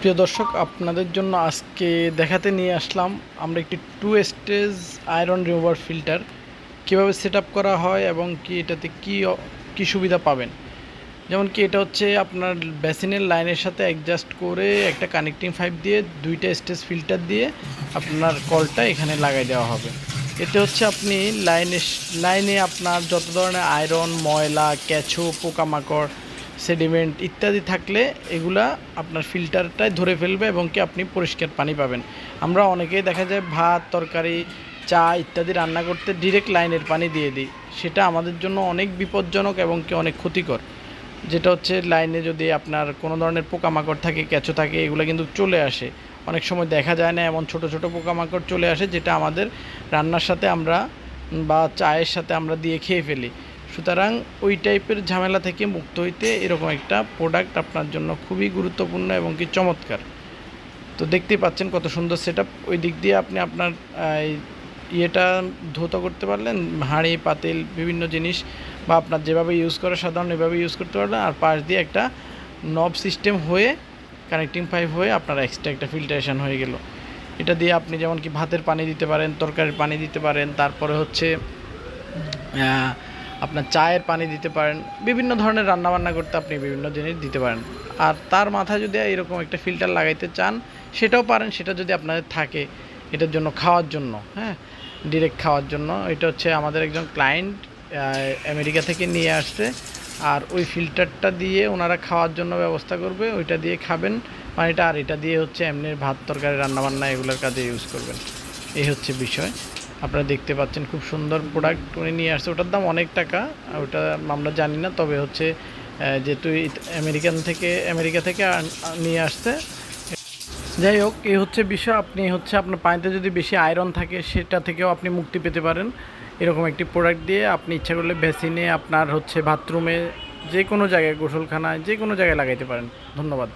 প্রিয় দর্শক, আপনাদের জন্য আজকে দেখাতে নিয়ে আসলাম আমরা একটি two stage iron remover filter কীভাবে সেট করা হয় এবং কি এটাতে কি কি সুবিধা পাবেন? যেমন কি এটা হচ্ছে আপনার বেসিনের লাইনের সাথে অ্যাডজাস্ট করে একটা কানেক্টিং পাইপ দিয়ে দুইটা স্টেজ ফিল্টার দিয়ে আপনার কলটা এখানে লাগাই দেওয়া হবে। এতে হচ্ছে আপনি লাইনে লাইনে আপনার যত ধরনের আয়রন ময়লা, কেঁচো, পোকামাকড় সেডিমেন্ট ইত্যাদি থাকলে এগুলা আপনার ফিল্টারটায় ধরে ফেলবে এবং কি আপনি পরিষ্কার পানি পাবেন। আমরা অনেকেই দেখা যায় ভাত, তরকারি, চা ইত্যাদি রান্না করতে ডিরেক্ট লাইনের পানি দিয়ে দিই। সেটা আমাদের জন্য অনেক বিপজ্জনক এবং কি অনেক ক্ষতিকর। যেটা হচ্ছে লাইনে যদি আপনার কোনো ধরনের পোকামাকড় থাকে, কেঁচো থাকে, এগুলো কিন্তু চলে আসে। অনেক সময় দেখা যায় না এমন ছোট ছোট পোকামাকড় চলে আসে, যেটা আমাদের রান্নার সাথে আমরা বা চায়ের সাথে আমরা দিয়ে খেয়ে ফেলি। সুতরাং ওই টাইপের ঝামেলা থেকে মুক্ত হইতে এরকম একটা প্রোডাক্ট আপনার জন্য খুবই গুরুত্বপূর্ণ এবং কি চমৎকার। তো দেখতেই পাচ্ছেন কত সুন্দর সেট ওই দিক দিয়ে আপনি আপনার ইয়েটা ধৌত করতে পারলেন। হাঁড়ি, পাতিল, বিভিন্ন জিনিস বা আপনার যেভাবে ইউজ করে সাধারণ এভাবে ইউজ করতে পারলেন আর পাশ দিয়ে একটা নব সিস্টেম হয়ে কানেক্টিং পাইপ হয়ে আপনার এক্সট্রা একটা ফিল্টারেশন হয়ে গেল। এটা দিয়ে আপনি যেমন কি ভাতের পানি দিতে পারেন, তরকারির পানি দিতে পারেন, তারপরে হচ্ছে আপনার চায়ের পানি দিতে পারেন, বিভিন্ন ধরনের রান্নাবান্না করতে আপনি বিভিন্ন জিনিস দিতে পারেন। আর তার মাথায় যদি এরকম একটা ফিল্টার লাগাইতে চান, সেটাও পারেন, সেটা যদি আপনাদের থাকে, এটার জন্য খাওয়ার জন্য হ্যাঁ? ডিরেক্ট খাওয়ার জন্য। এটা হচ্ছে আমাদের একজন ক্লায়েন্ট আমেরিকা থেকে নিয়ে আসছে। আর ওই ফিল্টারটা দিয়ে ওনারা খাওয়ার জন্য ব্যবস্থা করবে, ওইটা দিয়ে খাবেন। পানিটা আর এটা দিয়ে হচ্ছে এমনি ভাত, তরকারি, রান্নাবান্না এগুলোর কাজে ইউজ করবেন। এই হচ্ছে বিষয়। আপনারা দেখতে পাচ্ছেন খুব সুন্দর প্রোডাক্ট উনি নিয়ে আসছে। ওটার দাম অনেক টাকা ওটা আমরা জানি না, তবে হচ্ছে যেহেতু আমেরিকান থেকে, আমেরিকা থেকে নিয়ে আসছে। যাই হোক, এই হচ্ছে বিষয়। আপনি হচ্ছে আপনার পানিতে যদি বেশি আয়রন থাকে, সেটা থেকেও আপনি মুক্তি পেতে পারেন। এরকম একটি প্রোডাক্ট দিয়ে আপনি ইচ্ছা করলে বেসিনে আপনার হচ্ছে বাথরুমে যে কোনো জায়গায় গোসলখানায় যে কোনো জায়গায় লাগাইতে পারেন। ধন্যবাদ।